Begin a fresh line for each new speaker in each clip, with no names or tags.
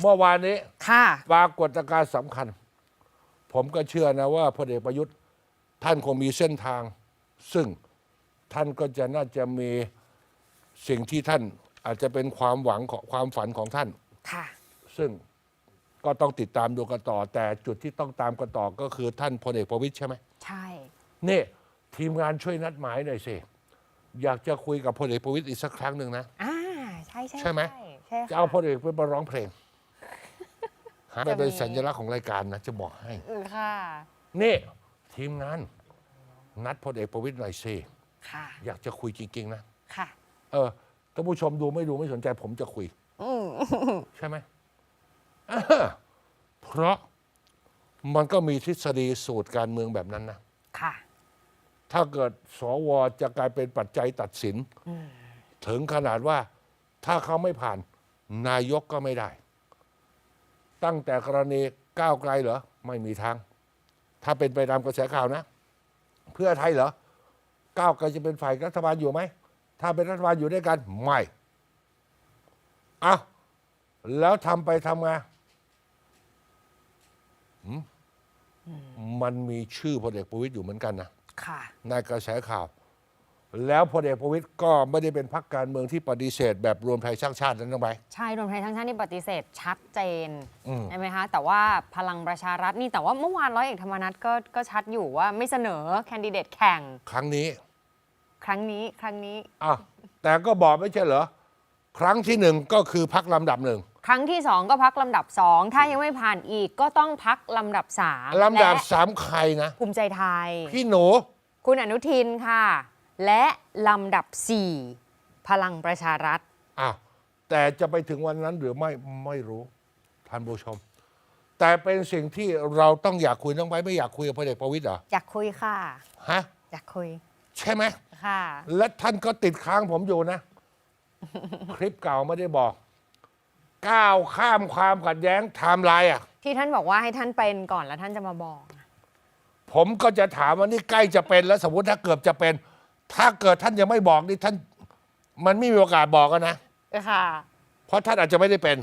เมื่อวานนี้
ค่ะ
ปรากฏการณ์สำคัญ ผมก็เชื่อนะว่าพลเอกประยุทธ์ท่านคงมีเส้นทาง ซึ่งท่านก็จะน่าจะมีสิ่งที่ท่านอาจจะเป็นความหวังของความฝันของท่าน
ค่ะ
ซึ่งก็ต้องติดตามดูกันต่อ แต่จุดที่ต้องตามกันต่อก็คือท่านพลเอกประวิตยใช่ไหม
ใช่
นี่ทีมงานช่วยนัดหมายหน่อยสิอยากจะคุยกับพลเอกประวิตยอีกสักครั้งหนึ่งนะ
อ่า ใช่ใช่
ใช่ไหม
ใช่
จะ
ค่ะ
เอาพลเอกไปมาร้องเพลง หา
จะมี
เป็นสัญลักษณ์ของรายการนะจะบอกให้
อือค่ะ
นี่ทีมงาน นัดพลเอกประวิตยหน่อยสิ
ค่ะ
อยากจะคุยจริง ๆ นะ
ค่ะ
เออท่านผู้ชมดูไม่ดูไม่สนใจผมจะคุย
อืม
ใช่ไหมเออเพราะมันก็มีทฤษฎีสูตรการเมืองแบบนั้นนะ
ค่ะ
ถ้าเกิดสวจะกลายเป็นปัจจัยตัดสิน ถึงขนาดว่าถ้าเขาไม่ผ่าน นายกก็ไม่ได้ ตั้งแต่กรณีก้าวไกลเหรอ ไม่มีทาง ถ้าเป็นไปตามกระแสข่าวนะ เพื่อไทยเหรอก้าวไกลจะเป็นฝ่ายรัฐบาลอยู่ไหม ถ้าเป็นรัฐบาลอยู่ด้วยกัน ไม่เอาแล้วทำไปทำมาหืมมันมีชื่อพลเอกประวิตยอยู่เหมือนกันนะ
ค่ะ
ในกระแสข่าว แล้วพลเอกประวิตยก็ไม่ได้เป็นพรรคการเมืองที่ปฏิเสธ แบบรวมไทยสร้างชาตินั้นลงไป
ใช่รวมไทยทั้งชาตินี่ปฏิเสธชัดเจน
อืม
ใช่ไหมคะ แต่ว่าพลังประชารัฐนี่แต่ว่าเมื่อวานร้อยเอกธรรมนัฐก็ก็ชัดอยู่ว่าไม่เสนอแคนดิเดตแข่ง
ครั้งนี้
ครั้งนี้ครั้งนี้
อะแต่ก็บอกไม่ใช่เหรอ ครั้งที่หนึ่งก็คือพักลำดับหนึ่ง
ครั้งที่สองก็พักลำดับสองถ้ายังไม่ผ่านอีกก็ต้องพักลำดับสาม
ลำดับ
และ
สามใครนะ
ภูมิใจไทย
พี่หนู
คุณอนุทินค่ะ และลำดับ 4 พลังประชารัฐ
อะแต่จะไปถึงวันนั้นหรือไม่ไม่รู้ท่านผู้ชม แต่เป็นสิ่งที่เราต้องอยากคุยน้องไว้ไม่อยากคุยกับพลเอกประวิตยเหรอ
อยากคุยค่ะ
ฮะ
อยากคุย
ใช่ไหม
ค่ะ
และท่านก็ติดค้างผมอยู่นะ คลิปเก่าไม่ได้บอก ก้าวข้ามความขัดแย้งไทม์ไลน์อะ
ที่ท่านบอกว่าให้ท่านเป็นก่อนแล้วท่านจะมาบอก
ผมก็จะถามว่านี่ใกล้จะเป็นแล้วสมมติถ้าเกือบจะเป็น ถ้าเกิดท่านยังไม่บอกนี่ท่าน มันไม่มีโอกาสบอกกันนะ
ค่ะ
เพราะท่านอาจจะไม่ได้เป็น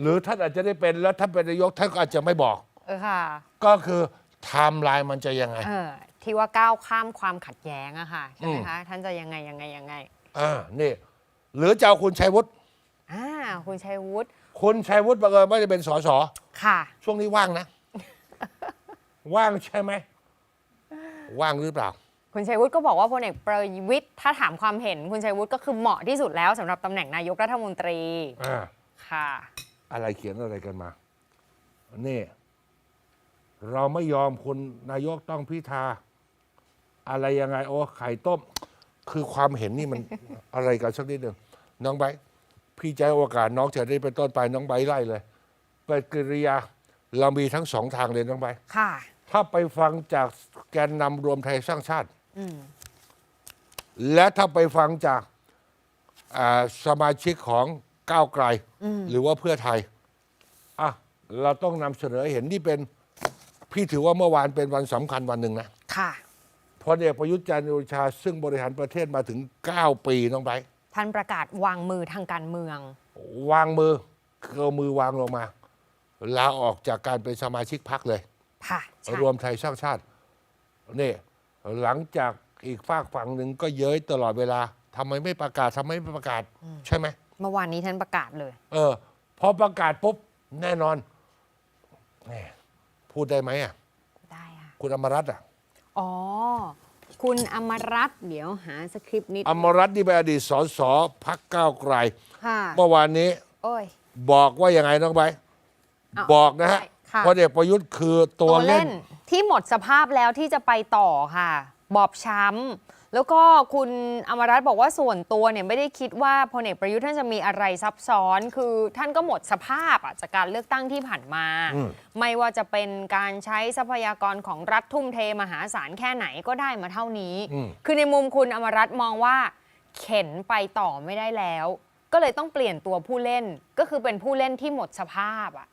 หรือท่านอาจจะได้เป็นแล้วท่านเป็นนายกท่านก็อาจจะไม่บอก
เออค่ะ
ก็คือไทม์ไลน์มันจะยังไง
เออที่ว่าก้าวข้ามความขัดแย้งอะค่ะ ใช่ไหม
อืม
คะ ท่านจะยังไงยังไงยังไง
อ่า นี่ หรือจะเอาคุณชัยวุฒิ
อ่า คุณชัยวุฒิ
คุณชัยวุฒิบังเอิญไม่ได้เป็นสส
ค่ะ
ช่วงนี้ว่างนะ ว่างใช่ไหม ว่างหรือเปล่า
คุณชัยวุฒิก็บอกว่าพลเอกประวิตยถ้าถามความเห็น คุณชัยวุฒิก็คือเหมาะที่สุดแล้วสำหรับตำแหน่งนายกรัฐมนตรี
อ่า
ค่ะ
อะไรเขียนอะไรกันมา นี่ เราไม่ยอมคุณนายกต้องพิธา อะไรยังไง โอ้ไข่ต้ม คือความเห็นนี่มัน อะไรกันสักนิดหนึ่งน้องไบร์ทพี่ใจโอกาสน้องจะได้เป็นต้นไปน้องไบร์ทไล่เลยเปิดกิริยา เรามีทั้งสองทางเลยน้องไบร์ท
ค่ะ
ถ้าไปฟังจากแกนนำรวมไทยสร้างชาติ
อืม
และถ้าไปฟังจากอ่าสมาชิกของก้าวไกล หรือว่าเพื่อไทยอะเราต้องนำเสนอให้เห็นนี่เป็น พี่ถือว่าเมื่อวานเป็นวันสำคัญวันหนึ่งนะ
ค่ะ
พลเอกประยุทธ์จันทร์โอชา ซึ่งบริหารประเทศมาถึง 9 ปีน้องไป
ท่านประกาศวางมือทางการเมือง
วางมือคือเอามือวางลงมาลาออกจากการเป็นสมาชิกพรรคเลย
ค่ะใช่
รวมไทยสร้างชาตินี่ หลังจากอีกฝากฝั่งหนึ่งก็เย้ยตลอดเวลาทำไมไม่ประกาศทำไมไม่ประกาศ ใช่ไหม
เมื่อวานนี้ท่านประกาศเลย
เออ พอประกาศปุ๊บ แน่นอนแหมพูดได้ไหมอะ
ได้ค่ะ
คุณอมรัตน์อะ
อ๋อ คุณอมรัตน์เดี๋ยวหาสคริปต์นิด
อมรัตน์นี่เป็นอดีตสสพักก้าวไกล
ค่ะ
เมื่อวานนี้
โอ้ย
บอกว่ายังไงน้องใบร์ท
เอา
บอกนะฮะ
ค่ะ
พลเอกประยุทธ์คือตัวเล่น
ที่หมดสภาพแล้วที่จะไปต่อค่ะ บอบช้ำแล้วก็คุณอมรัตน์บอกว่าส่วนตัวเนี่ยไม่ได้คิดว่าพลเอกประยุทธ์ท่านจะมีอะไรซับซ้อน คือท่านก็หมดสภาพอะจากการเลือกตั้งที่ผ่านมา
อืม
ไม่ว่าจะเป็นการใช้ทรัพยากรของรัฐทุ่มเทมหาศาลแค่ไหนก็ได้มาเท่านี้
อืม
คือในมุมคุณอมรัตน์มองว่า เข็นไปต่อไม่ได้แล้ว ก็เลยต้องเปลี่ยนตัวผู้เล่นก็คือเป็นผู้เล่นที่หมดสภาพอะ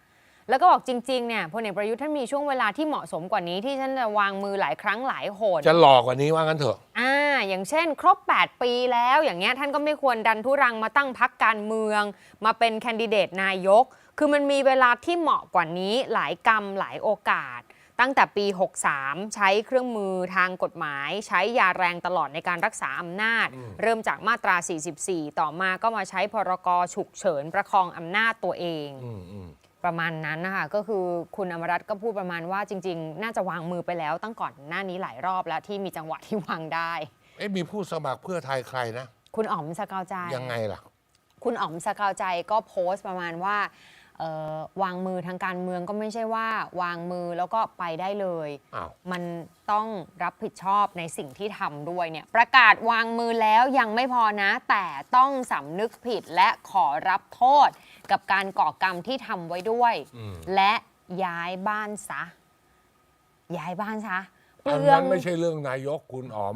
แล้วก็บอกจริงๆเนี่ยพลเอกประยุทธ์ท่านมีช่วงเวลาที่เหมาะสมกว่านี้ที่ท่านจะวางมือหลายครั้งหลายหน
จะหลอกกว่านี้ว่างั้นเถอะ
อ่าอย่างเช่น ครบ 8 ปีแล้วอย่างเงี้ยท่านก็ไม่ควรดันทุรังมาตั้งพักการเมือง มาเป็นแคนดิเดตนายก คือมันมีเวลาที่เหมาะกว่านี้หลายกรรมหลายโอกาส ตั้งแต่ปี 63 ใช้เครื่องมือทางกฎหมาย ใช้ยาแรงตลอดในการรักษาอำนาจ เริ่มจากมาตรา 44 ต่อมาก็มาใช้พรกฉุกเฉินประคองอำนาจตัวเอง
อืมอืม
ประมาณนั้นนะคะก็คือคุณอมรัตน์ก็พูดประมาณว่าจริง ๆ น่าจะวางมือไปแล้วตั้งก่อนหน้านี้หลายรอบแล้วที่มีจังหวะที่วางได้
เอ๊ะมีผู้สมัครเพื่อไทยใครนะ
คุณอ๋อมสกาวใจ
ยังไงล่ะ
คุณอ๋อมสกาวใจก็โพสต์ประมาณว่าเอ่อ วางมือทางการเมืองก็ไม่ใช่ว่าวางมือแล้วก็ไปได้เลย
อ้าว
มันต้องรับผิดชอบในสิ่งที่ทำด้วยเนี่ยประกาศวางมือแล้วยังไม่พอนะ แต่ต้องสำนึกผิดและขอรับโทษ กับการก่อกรรมที่ทำไว้ด้วย
อืม
และย้ายบ้านซะ ย้ายบ้านซะเป
อัน
ลือ
นั้
ง
นไม่ใช่เรื่องนายกคุณอ๋อม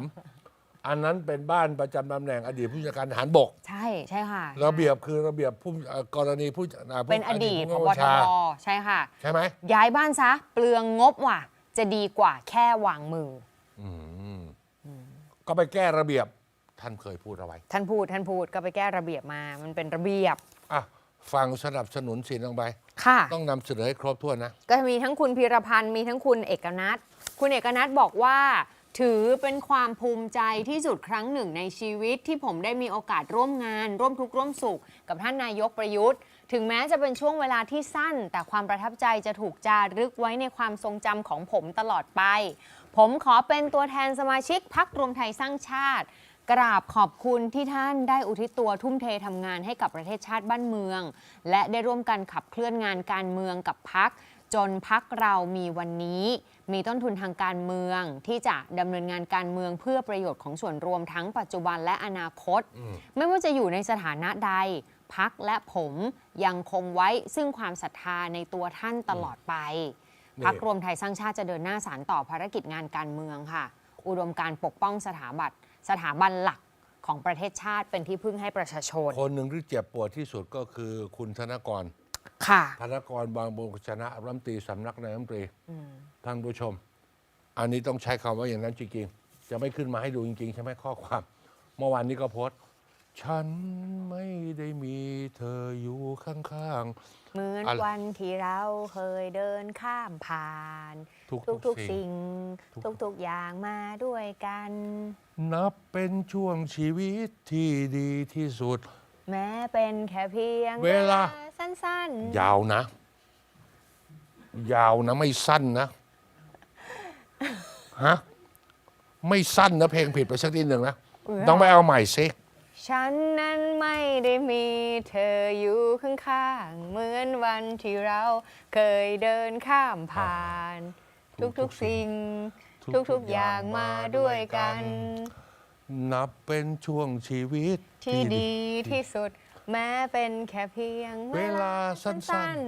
อันนั้นเป็นบ้านประจำตำแหน่งอดีตผู้จัดการทหารบก
ใช่ใช่ค่ะ
ระเบียบคือระเบียบผู้เอ่อกรณีผู้อ่าผู้
เป็นอดีตพ
ผู้
บ
บัญ
ท
ชา
บใช่ค่ะ
ใช่ไหม
ย้ายบ้านซะ เปลืองงบว่ะ จะดีกว่าแค่วางมือ
อืมก็ไปแก้ระเบียบท่านเคยพูดเอาไว้
ท่านพูดท่านพูดก็ไปแก้ระเบียบมา มันเป็นระเบียบ
อะฟังสนับสนุนสินลงไป
ค่ะ
ต้องนำเสนอให้ครบถ้วนนะ
ก็มีทั้งคุณพีรพันธ์มีทั้งคุณเอกนัทคุณเอกนัทบอกว่า ถือเป็นความภูมิใจที่สุดครั้งหนึ่งในชีวิตที่ผมได้มีโอกาสร่วมงาน ร่วมทุกข์ร่วมสุข กับท่านนายกประยุทธ์ ถึงแม้จะเป็นช่วงเวลาที่สั้น แต่ความประทับใจจะถูกจารึกไว้ในความทรงจำของผมตลอดไป ผมขอเป็นตัวแทนสมาชิกพักรวมไทยสร้างชาติ กราบขอบคุณที่ท่านได้อุทิศตัวทุ่มเททำงานให้กับประเทศชาติบ้านเมือง และได้ร่วมกันขับเคลื่อนงานการเมืองกับพัก จนพักเรามีวันนี้ มีต้นทุนทางการเมืองที่จะดำเนินงานการเมืองเพื่อประโยชน์ของส่วนรวมทั้งปัจจุบันและอนาคต ไม่ว่าจะอยู่ในสถานะใดพักและผมยังคงไว้ซึ่งความศรัทธาในตัวท่านตลอดไป
นี่
พักรวมไทยสร้างชาติจะเดินหน้าสารต่อภารกิจงานการเมืองค่ะ อุดมการณ์ปกป้องสถาบันสถาบันหลักของประเทศชาติเป็นที่พึ่งให้ประชาชน
คนหนึ่งที่เจ็บปวดที่สุดก็คือคุณธนกร
ค่ะ
ธนกรบางบุญชนะรัฐมนตรีสำนักนายกรัฐมนตรีท่านผู้ชม อันนี้ต้องใช้คำว่าอย่างนั้นจริงๆ จะไม่ขึ้นมาให้ดูจริงๆ ใช่ไหมข้อความ เมื่อวานนี้ก็โพสต์ ฉันไม่ได้มีเธออยู่ข้าง
เหมือน
อะไร
วันที่เราเคยเดินข้ามผ่าน
ทุกๆ
ทุก
สิ่ง
ๆสิ่งทุกๆอย่างมาด้วยกัน
ๆนับเป็นช่วงชีวิตที่ดีที่สุด
แม้เป็นแค่เพียง
เวลา
สั้น
ยาวนะ ยาวนะไม่สั้นนะฮะไม่สั้นนะเพลงผิดไปสักนิดหนึ่งนะต้องไปเอาใหม่ซิ
ๆฉันนั้นไม่ได้มีเธออยู่ข้างๆ เหมือนวันที่เราเคยเดินข้ามผ่าน ทุกๆสิ่ง ทุกๆอย่างมาด้วยกัน
นับเป็นช่วงชีวิต
ที่ดีที่สุด แม้เป็นแค่เพียง
เวลาสั้น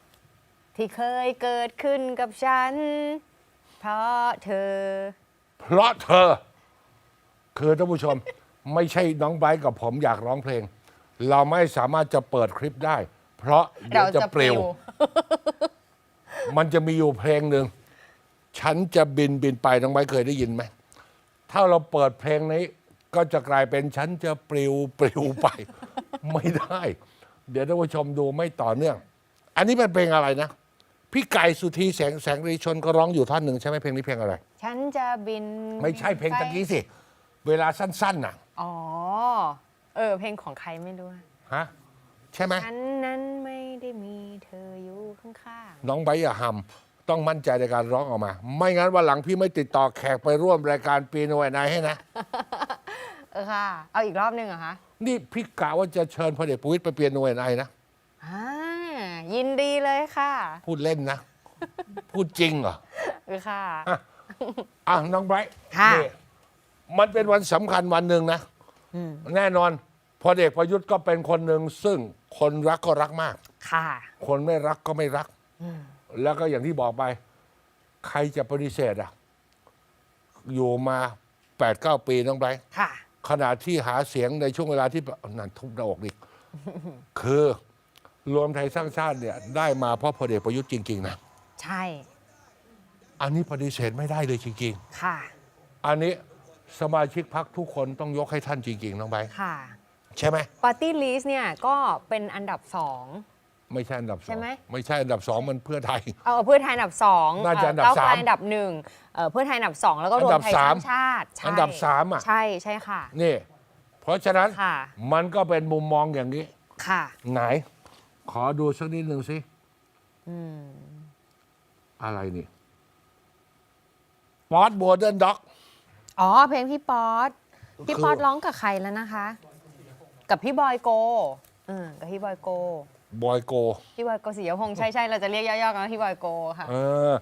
ๆ ที่เคยเกิดขึ้นกับฉัน เพราะเธอ
ๆเพราะเธอ คือท่านผู้ชม ไม่ใช่น้องไบร์ทกับผมอยากร้องเพลง เราไม่สามารถจะเปิดคลิปได้ เพราะเดี๋ย
เรา
วจะ
จะ
เป
ป
ล
ลิ
ว
ว
มันจะมีอยู่เพลงหนึ่ง ฉันจะบินบินไปน้องไบร์ทเคยได้ยินไหม ถ้าเราเปิดเพลงนี้ ก็จะกลายเป็นฉันจะปลิวปลิวไป ไม่ได้ เดี๋ยวท่านผู้ชมดูไม่ต่อเนื่อง อันนี้เป็นเพลงอะไรนะ พี่ไก่สุธีแสงแสงรีชนก็ร้องอยู่ท่อนหนึ่งใช่ไหมเพลงนี้เพลงอะไร
ฉันจะบิน
ไม่ใช่เพลงตะกี้สิ เวลาสั้นๆน่ะ
อ๋อ เออ เพลงของใครไม่รู้อะ
ฮะใช่ไหม
ฉันนั้นไม่ได้มีเธออยู่ข้าง
น้องไบร์ทอย่าหำต้องมั่นใจในการร้องออกมา ไม่งั้นวันหลังพี่ไม่ติดต่อแขกไปร่วมรายการปีโนไนให้นะ
ๆ เออค่ะ เอาอีกรอบหนึ่งเหรอคะ
นี่พี่กะว่าจะเชิญพลเอกประวิตยไปเปียโนไนนะ
อ่ายินดีเลยค่ะ
พูดเล่นนะ พูดจริงเหรอ
เออค่ะ
อะน้องไบร์ท
ค่ะ
นี่มันเป็นวันสำคัญวันหนึ่งนะแน่นอนพลเอกประยุทธ์ก็เป็นคนหนึ่งซึ่งคนรักก็รักมาก
ค่ะ
คนไม่รักก็ไม่รักแล้วก็อย่างที่บอกไป ใครจะปฏิเสธอะ อยู่มา8ปดเก้าปีน้องไบร์ท
ค่ะ
ขณะที่หาเสียงในช่วงเวลาที่นั่นทุบหน้าอกอีกคือรวมไทยสร้างชาติเนี่ยได้มาเพราะพลเอกประยุทธ์จริง ๆ นะ
ใช่
อันนี้ปฏิเสธไม่ได้เลยจริง
ค่ะ
ๆ อันนี้สมาชิกพักทุกคนต้องยกให้ท่านจริง ๆ น้องใบร์ท
ค่ะ
ใช่ไหม
ปาร์ตี้ลิสต์เนี่ยก็เป็นอันดับสอง
ไม่ใช่อันดับส
ใช่
อง
ไหม
ไม่ใช่อันดับสองมันเพื่อไทย
เออเพื่อไทยอันดับสอง
น่าจะอันดับ
เก้วไกล
สาม
อันดับหนึ่งเอ่อเพื่อไทยอันดับสองแล้วก็รว
อันดั
ม
บ
ไทยส
สา
ร้ามงชาติใช่
อันดับสามอะ
ใช่ใช่ค่ะ
นี่ เพราะฉะนั้น
ค่ะ
มันก็เป็นมุมมองอย่างนี้
ค่ะ
ไหน ขอดูสักนิดหนึ่งสิ
อืม
อะไรนี่ป๊อตบัวเดินด็อก
อ๋อ เพลงพี่ป๊อตพี่
คือ
ป๊อตร้องกับใครแล้วนะคะ กับพี่บอยโกอืมกับพี่บอยโก
บอยโก
พี่บอยโกศิยพงษ์ใช่ใช่เราจะเรียกย่อๆกันว่าพี่บอยโกค่ะ
เออ